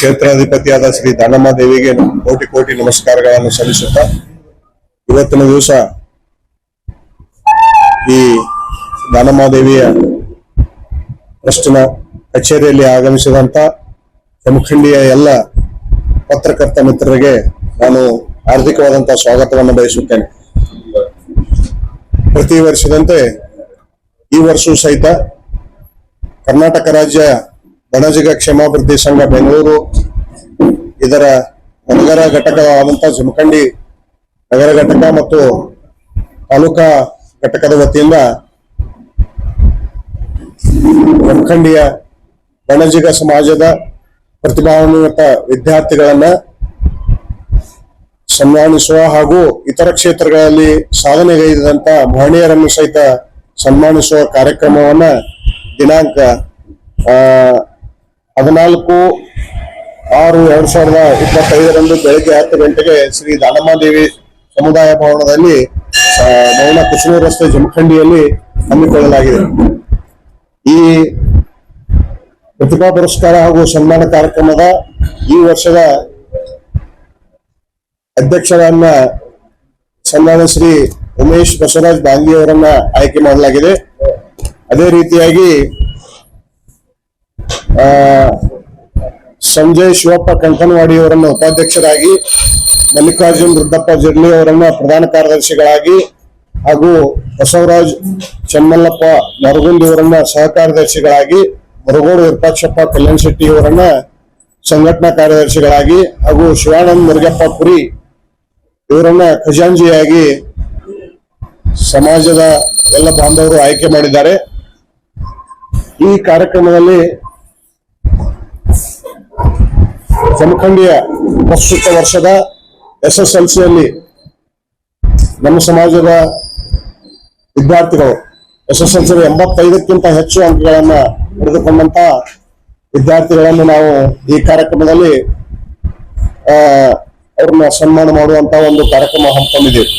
ಕ್ಷೇತ್ರಾಧಿಪತಿಯಾದ ಶ್ರೀ ದಾನಮ್ಮ ದೇವಿಗೆ ಕೋಟಿ ಕೋಟಿ ನಮಸ್ಕಾರಗಳನ್ನು ಸಲ್ಲಿಸುತ್ತಾ ಇವತ್ತಿನ ದಿವಸ ಈ ದಾನಮ್ಮ ದೇವಿಯ ಟ್ರಸ್ಟಿನ ಕಚೇರಿಯಲ್ಲಿ ಆಗಮಿಸಿದಂತ ಜಮಖಂಡಿಯ ಎಲ್ಲ ಪತ್ರಕರ್ತ ಮಿತ್ರರಿಗೆ ನಾನು ಹಾರ್ದಿಕವಾದಂತಹ ಸ್ವಾಗತವನ್ನು ಬಯಸುತ್ತೇನೆ. ಪ್ರತಿ ವರ್ಷದಂತೆ ಈ ವರ್ಷವೂ ಸಹಿತ ಕರ್ನಾಟಕ ರಾಜ್ಯ ಬಣಜಿಗ ಕ್ಷೇಮಾಭಿವೃದ್ಧಿ ಸಂಘ ಬೆಂಗಳೂರು. ಇದರ ನಗರ ಘಟಕವಾದಂತಹ ಜಮಖಂಡಿ ನಗರ ಘಟಕ ಮತ್ತು ತಾಲೂಕಾ ಘಟಕದ ವತಿಯಿಂದ ಜಮಖಂಡಿಯ ಬಣಜಿಗ ಸಮಾಜದ ಪ್ರತಿಭಾನ್ವಿತ ವಿದ್ಯಾರ್ಥಿಗಳನ್ನ ಸನ್ಮಾನಿಸುವ ಹಾಗೂ ಇತರ ಕ್ಷೇತ್ರಗಳಲ್ಲಿ ಸಾಧನೆಗೈದಂತ ಮಹಿಳೆಯರನ್ನು ಸಹಿತ ಸನ್ಮಾನಿಸುವ ಕಾರ್ಯಕ್ರಮವನ್ನ ದಿನಾಂಕ ಆ, ಹದಿನಾಲ್ಕು ಆರು ಎರಡ್ ಸಾವಿರದ ಇಪ್ಪತ್ತೈದರಂದು ಬೆಳಗ್ಗೆ ಹತ್ತು ಗಂಟೆಗೆ ಶ್ರೀ ದಾನಮ್ಮಾದೇವಿ ಸಮುದಾಯ ಭವನದಲ್ಲಿ ಮೌನ ಕೃಷ್ಣ ರಸ್ತೆ ಜಮಖಂಡಿಯಲ್ಲಿ ಹಮ್ಮಿಕೊಳ್ಳಲಾಗಿದೆ. ಈ ಪ್ರತಿಭಾ ಪುರಸ್ಕಾರ ಹಾಗೂ ಸನ್ಮಾನ ಕಾರ್ಯಕ್ರಮದ ಈ ವರ್ಷದ ಅಧ್ಯಕ್ಷರನ್ನ ಸನ್ಮಾನ ಶ್ರೀ ಉಮೇಶ್ ಬಸವರಾಜ್ ಬಾಂಗಿ ಅವರನ್ನ ಆಯ್ಕೆ ಮಾಡಲಾಗಿದೆ. ಅದೇ ರೀತಿಯಾಗಿ ಸಂಜಯ್ ಶಿವಪ್ಪ ಕಂಕನವಾಡಿ ಅವರನ್ನು ಉಪಾಧ್ಯಕ್ಷರಾಗಿ, ಮಲ್ಲಿಕಾರ್ಜುನ್ ರುದ್ರಪ್ಪ ಜಿರ್ಲಿ ಅವರನ್ನು ಪ್ರಧಾನ ಕಾರ್ಯದರ್ಶಿಗಳಾಗಿ, ಹಾಗೂ ಬಸವರಾಜ್ ಚನ್ನಲ್ಲಪ್ಪ ನರಗುಂದಿ ಅವರನ್ನ ಸಹ ಕಾರ್ಯದರ್ಶಿಗಳಾಗಿ ಮುರುಗೋಡು ವಿರೂಪಾಕ್ಷಪ್ಪ ಕಲ್ಯಾಣ್ ಶೆಟ್ಟಿ ಅವರನ್ನ ಸಂಘಟನಾ ಕಾರ್ಯದರ್ಶಿಗಳಾಗಿ, ಹಾಗೂ ಶಿವಾನಂದ್ ಮುರುಗಪ್ಪ ಪುರಿ ಇವರನ್ನ ಖಜಾಂಜಿಯಾಗಿ ಸಮಾಜದ ಎಲ್ಲ ಬಾಂಧವರು ಆಯ್ಕೆ ಮಾಡಿದ್ದಾರೆ. ಈ ಕಾರ್ಯಕ್ರಮದಲ್ಲಿ ಜಮಖಂಡಿಯ ಪ್ರಸ್ತುತ ವರ್ಷದ ಎಸ್ ಎಸ್ ಎಲ್ ಸಿಯಲ್ಲಿ ನಮ್ಮ ಸಮಾಜದ ವಿದ್ಯಾರ್ಥಿಗಳು ಎಸ್ ಎಸ್ ಎಲ್ ಸಿ ಎಂಬತ್ತೈದಕ್ಕಿಂತ ಹೆಚ್ಚು ಅಂಕಗಳನ್ನ ಪಡೆದುಕೊಂಡಂತ ವಿದ್ಯಾರ್ಥಿಗಳನ್ನು ನಾವು ಈ ಕಾರ್ಯಕ್ರಮದಲ್ಲಿ ಅವ್ರನ್ನ ಸನ್ಮಾನ ಮಾಡುವಂತ ಒಂದು ಕಾರ್ಯಕ್ರಮ ಹಮ್ಮಿಕೊಂಡಿದ್ದೀವಿ.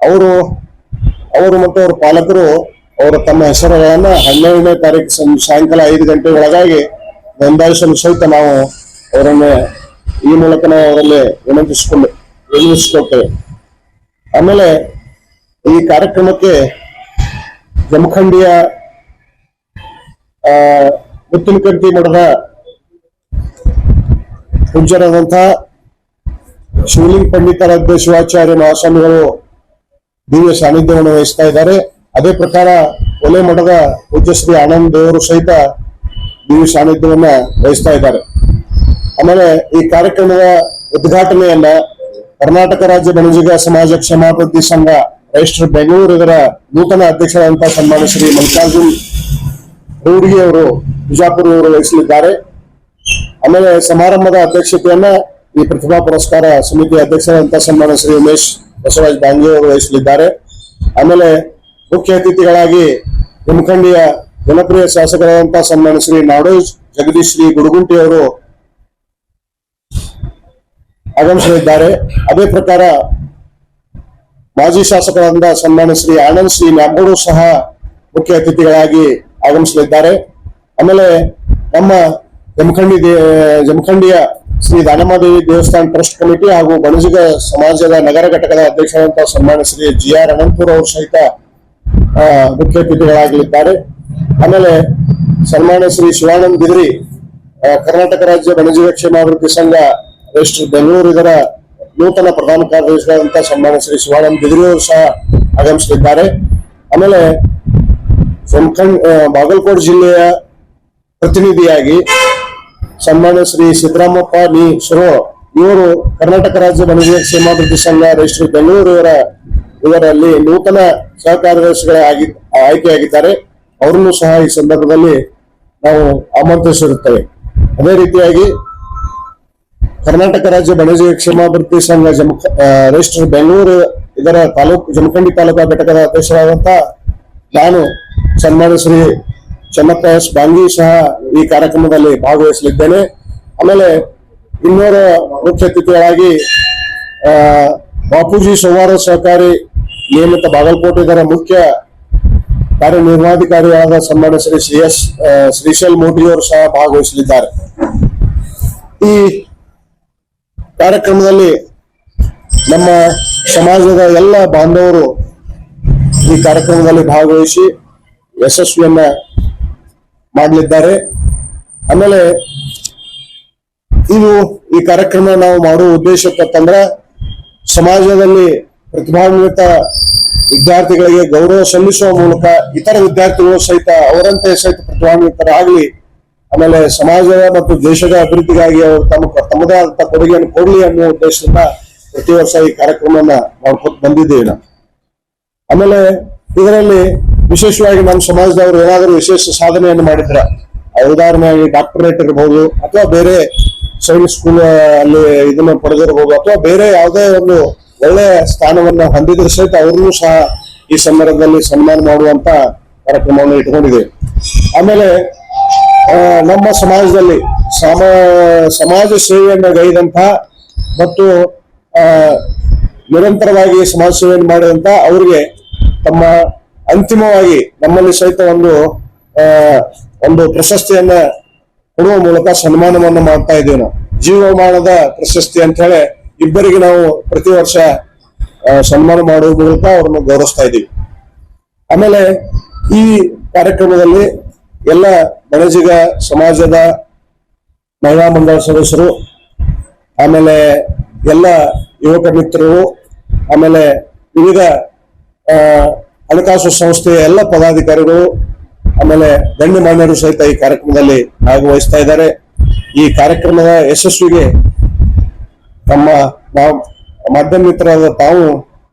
ಅವರು ಅವರು ಮತ್ತು ಅವರ ಪಾಲಕರು, ಅವರು ತಮ್ಮ ಹೆಸರುಗಳನ್ನ ಹನ್ನೆರಡನೇ ತಾರೀಕು ಸಾಯಂಕಾಲ ಐದು ಗಂಟೆ ಒಳಗಾಗಿ ನೋಂದಾಯಿಸಲು ಸಹಿತ ನಾವು ಅವರನ್ನು ಈ ಮೂಲಕ ಅವರಲ್ಲಿ ವಿನಂತಿಸಿಕೊಂಡು ವಿನಂತಿಸಿಕೊಳ್ತೇವೆ ಆಮೇಲೆ ಈ ಕಾರ್ಯಕ್ರಮಕ್ಕೆ ಜಮಖಂಡಿಯ ಮುತ್ತಿನಕಂಟಿ ಮಠದ ಪೂಜ್ಯರಾದಂತಹ ಶಿವಲಿಂಗ ಪಂಡಿತರಾದ ಶಿವಾಚಾರ್ಯ ಮಹಾಸ್ವಾಮಿಗಳು ದಿವ್ಯ ಸಾನ್ನಿಧ್ಯವನ್ನು ವಹಿಸ್ತಾ ಇದ್ದಾರೆ. ಅದೇ ಪ್ರಕಾರ ಒಲೆ ಮಠದ ಪೂಜ್ಯಶ್ರೀ ಆನಂದ್ ದೇವರು ಸಹಿತ ದಿವ್ಯ ಸಾನ್ನಿಧ್ಯವನ್ನ ವಹಿಸ್ತಾ ಇದ್ದಾರೆ. ಆಮೇಲೆ ಈ ಕಾರ್ಯಕ್ರಮದ ಉದ್ಘಾಟನೆಯನ್ನ ಕರ್ನಾಟಕ ರಾಜ್ಯ ಬಣಜಿಗ ಸಮಾಜ ಕ್ಷಮಾಪತಿ ಸಂಘ ರಜಿಸ್ಟರ್ ಬೆಂಗಳೂರು ಇದರ ನೂತನ ಅಧ್ಯಕ್ಷರಾದಂತಹ ಸನ್ಮಾನ ಶ್ರೀ ಮಲ್ಲಿಕಾರ್ಜುನ್ ರೂಢಿ ಅವರು ಬಿಜಾಪುರ ಅವರು ವಹಿಸಲಿದ್ದಾರೆ. ಆಮೇಲೆ ಸಮಾರಂಭದ ಅಧ್ಯಕ್ಷತೆಯನ್ನ ಈ ಪ್ರತಿಭಾ ಪುರಸ್ಕಾರ ಸಮಿತಿ ಅಧ್ಯಕ್ಷರಾದಂತಹ ಸನ್ಮಾನ ಶ್ರೀ ಉಮೇಶ್ ಬಸವರಾಜ್ ಬಾಂಗಿ ಅವರು ವಹಿಸಲಿದ್ದಾರೆ. ಆಮೇಲೆ ಮುಖ್ಯ ಅತಿಥಿಗಳಾಗಿ ಜಮಖಂಡಿಯ ಜನಪ್ರಿಯ ಶಾಸಕರಾದಂತಹ ಸನ್ಮಾನ ಶ್ರೀ ನಾಡೋಜ್ ಜಗದೀಶ್ ಶ್ರೀ ಗುಡುಗುಂಟಿ ಅವರು ಆಗಮಿಸಲಿದ್ದಾರೆ. ಅದೇ ಪ್ರಕಾರ ಮಾಜಿ ಶಾಸಕರಾದ ಸನ್ಮಾನ ಶ್ರೀ ಆನಂದ್, ಶ್ರೀ ನಾಗೂರು ಸಹ ಮುಖ್ಯ ಅತಿಥಿಗಳಾಗಿ ಆಗಮಿಸಲಿದ್ದಾರೆ. ಆಮೇಲೆ ನಮ್ಮ ಜಮಖಂಡಿ ಜಮಖಂಡಿಯ ಶ್ರೀ ದಾನಮಾದೇವಿ ದೇವಸ್ಥಾನ ಟ್ರಸ್ಟ್ ಕಮಿಟಿ ಹಾಗೂ ಬಣಜಿಗ ಸಮಾಜದ ನಗರ ಘಟಕದ ಅಧ್ಯಕ್ಷರಾದಂತಹ ಸನ್ಮಾನ ಶ್ರೀ ಜಿ ಆರ್ ಅನಂತಪುರ ಅವರು ಸಹಿತ ಮುಖ್ಯ ಅತಿಥಿಗಳಾಗಲಿದ್ದಾರೆ. ಆಮೇಲೆ ಸನ್ಮಾನ್ಯ ಶ್ರೀ ಶಿವಾನಂದ್ ಬಿದ್ರಿ ಕರ್ನಾಟಕ ರಾಜ್ಯ ಬಣಜಿಗ ಕ್ಷೇಮಾಭಿವೃದ್ಧಿ ಸಂಘ ರಿಜಿಸ್ಟರ್ ಬೆಂಗಳೂರು ಇದರ ನೂತನ ಪ್ರಧಾನ ಕಾರ್ಯದರ್ಶಿಯಾದಂತಹ ಸನ್ಮಾನ್ಯ ಶ್ರೀ ಶಿವಾನಂದ್ ಬಿದ್ರಿ ಅವರು ಸಹ ಆಗಮಿಸಲಿದ್ದಾರೆ ಆಮೇಲೆ ಆ, ಬಾಗಲಕೋಟೆ ಜಿಲ್ಲೆಯ ಪ್ರತಿನಿಧಿಯಾಗಿ ಸನ್ಮಾನ್ಯ ಶ್ರೀ ಸಿದ್ದರಾಮಪ್ಪ ನಿ. ಶಿರೋ ಇವರು ಕರ್ನಾಟಕ ರಾಜ್ಯ ಬಣಜಿಗ ಕ್ಷೇಮಾಭಿವೃದ್ಧಿ ಸಂಘ ರಿಜಿಸ್ಟರ್ ಬೆಂಗಳೂರು ಇವರ ಇವರಲ್ಲಿ ನೂತನ ಸಹ ಆಯ್ಕೆಯಾಗಿದ್ದಾರೆ. ಅವರನ್ನು ಸಹ ಈ ಸಂದರ್ಭದಲ್ಲಿ ನಾವು ಆಮಂತ್ರಿಸಿರುತ್ತೇವೆ. ಅದೇ ರೀತಿಯಾಗಿ ಕರ್ನಾಟಕ ರಾಜ್ಯ ಬಣಜಿಗ ಕ್ಷೇಮಾಭಿವೃದ್ಧಿ ಸಂಘ ಜಮ ಆ, ರಿಜಿಸ್ಟರ್ ಬೆಂಗಳೂರು ಇದರ ತಾಲೂಕು ಜಮಖಂಡಿ ತಾಲೂಕಾ ಘಟಕದ ಅಧ್ಯಕ್ಷರಾದಂತ ನಾನು ಸನ್ಮಾನ ಶ್ರೀ ಚನ್ನಪ್ಪ ಎಸ್ ಬಾಂಗಿ ಸಹ ಈ ಕಾರ್ಯಕ್ರಮದಲ್ಲಿ ಭಾಗವಹಿಸಲಿದ್ದೇನೆ. ಆಮೇಲೆ ಇನ್ನೂರ ಮುಖ್ಯ ಅತಿಥಿಗಳಾಗಿ ಬಾಪೂಜಿ ಸೋಮವಾರ ಸಹಕಾರಿ ನಿಯಮಿತ ಬಾಗಲಕೋಟೆ ಇದರ ಮುಖ್ಯ ಕಾರ್ಯನಿರ್ವಹಣಾಧಿಕಾರಿಯಾದ ಸನ್ಮಾನ ಶ್ರೀ ಶ್ರೀ ಎಸ್ ಶ್ರೀಶೈಲ್ ಮೋಟಿಯವರು ಸಹ ಭಾಗವಹಿಸಲಿದ್ದಾರೆ. ಈ ಕಾರ್ಯಕ್ರಮದಲ್ಲಿ ನಮ್ಮ ಸಮಾಜದ ಎಲ್ಲ ಬಾಂಧವರು ಈ ಕಾರ್ಯಕ್ರಮದಲ್ಲಿ ಭಾಗವಹಿಸಿ ಯಶಸ್ವಿಯನ್ನ ಮಾಡಲಿದ್ದಾರೆ. ಆಮೇಲೆ ಇದು ಈ ಕಾರ್ಯಕ್ರಮ ನಾವು ಮಾಡುವ ಉದ್ದೇಶ ತಂದ್ರೆ ಸಮಾಜದಲ್ಲಿ ಪ್ರತಿಭಾನ್ವಿತ ವಿದ್ಯಾರ್ಥಿಗಳಿಗೆ ಗೌರವ ಸಲ್ಲಿಸುವ ಮೂಲಕ ಇತರ ವಿದ್ಯಾರ್ಥಿಗಳು ಸಹಿತ ಅವರಂತೆ ಸಹಿತ ಪ್ರತಿಭಾನ್ವಿತರಾಗಲಿ, ಆಮೇಲೆ ಸಮಾಜದ ಮತ್ತು ದೇಶದ ಅಭಿವೃದ್ಧಿಗಾಗಿ ಅವರು ತಮ್ಮ ತಮ್ಮದೇ ಆದಂತಹ ಕೊಡುಗೆಯನ್ನು ಕೊಡಲಿ ಅನ್ನುವ ಉದ್ದೇಶದಿಂದ ಪ್ರತಿ ವರ್ಷ ಈ ಕಾರ್ಯಕ್ರಮವನ್ನ ಮಾಡ್ಕೊತ ಬಂದಿದ್ದೇವೆ ಆಮೇಲೆ ಇದರಲ್ಲಿ ವಿಶೇಷವಾಗಿ ನಮ್ಮ ಸಮಾಜದವರು ಏನಾದರೂ ವಿಶೇಷ ಸಾಧನೆಯನ್ನು ಮಾಡಿದ್ರ, ಉದಾಹರಣೆಯಾಗಿ ಡಾಕ್ಟರೇಟ್ ಇರಬಹುದು ಅಥವಾ ಬೇರೆ ಸೈನ್ಸ್ ಸ್ಕೂಲ್ ಅಲ್ಲಿ ಇದನ್ನ ಪಡೆದಿರಬಹುದು ಅಥವಾ ಬೇರೆ ಯಾವುದೇ ಒಂದು ಒಳ್ಳೆಯ ಸ್ಥಾನವನ್ನ ಹೊಂದಿದ್ರೆ ಸಹಿತ ಅವ್ರನ್ನೂ ಸಹ ಈ ಸಂದರ್ಭದಲ್ಲಿ ಸನ್ಮಾನ ಮಾಡುವಂತ ಕಾರ್ಯಕ್ರಮವನ್ನು ಇಟ್ಕೊಂಡಿದೆ ಆಮೇಲೆ ನಮ್ಮ ಸಮಾಜದಲ್ಲಿ ಸಮ, ಸಮಾಜ ಸೇವೆಯನ್ನು ಗೈದಂತ ಮತ್ತು ನಿರಂತರವಾಗಿ ಸಮಾಜ ಸೇವೆಯನ್ನು ಮಾಡಿದಂತ ಅವರಿಗೆ ತಮ್ಮ ಅಂತಿಮವಾಗಿ ನಮ್ಮಲ್ಲಿ ಸಹಿತ ಒಂದು ಒಂದು ಪ್ರಶಸ್ತಿಯನ್ನ ಕೊಡುವ ಮೂಲಕ ಸನ್ಮಾನವನ್ನು ಮಾಡ್ತಾ ಇದ್ದೇವೆ ಜೀವಮಾನದ ಪ್ರಶಸ್ತಿ ಅಂತ ಹೇಳಿ ಇಬ್ಬರಿಗೆ ನಾವು ಪ್ರತಿ ವರ್ಷ ಸನ್ಮಾನ ಮಾಡುವ ಮೂಲಕ ಅವ್ರನ್ನ ಗೌರವಿಸ್ತಾ ಇದ್ದೀವಿ. ಆಮೇಲೆ ಈ ಕಾರ್ಯಕ್ರಮದಲ್ಲಿ ಎಲ್ಲ ಬಣಜಿಗ ಸಮಾಜದ ಮಹಿಳಾ ಮಂಡಳ ಸದಸ್ಯರು, ಆಮೇಲೆ ಎಲ್ಲ ಯುವಕ ಮಿತ್ರರು, ಆಮೇಲೆ ವಿವಿಧ ಹಣಕಾಸು ಸಂಸ್ಥೆಯ ಎಲ್ಲ ಪದಾಧಿಕಾರಿಗಳು, ಆಮೇಲೆ ಗಣ್ಯಮಾನ್ಯರು ಸಹಿತ ಈ ಕಾರ್ಯಕ್ರಮದಲ್ಲಿ ಭಾಗವಹಿಸ್ತಾ ಇದ್ದಾರೆ. ಈ ಕಾರ್ಯಕ್ರಮದ ಯಶಸ್ವಿಗೆ ನಾವು ಮಾಧ್ಯಮ ಮಿತ್ರರಾದ ತಾವು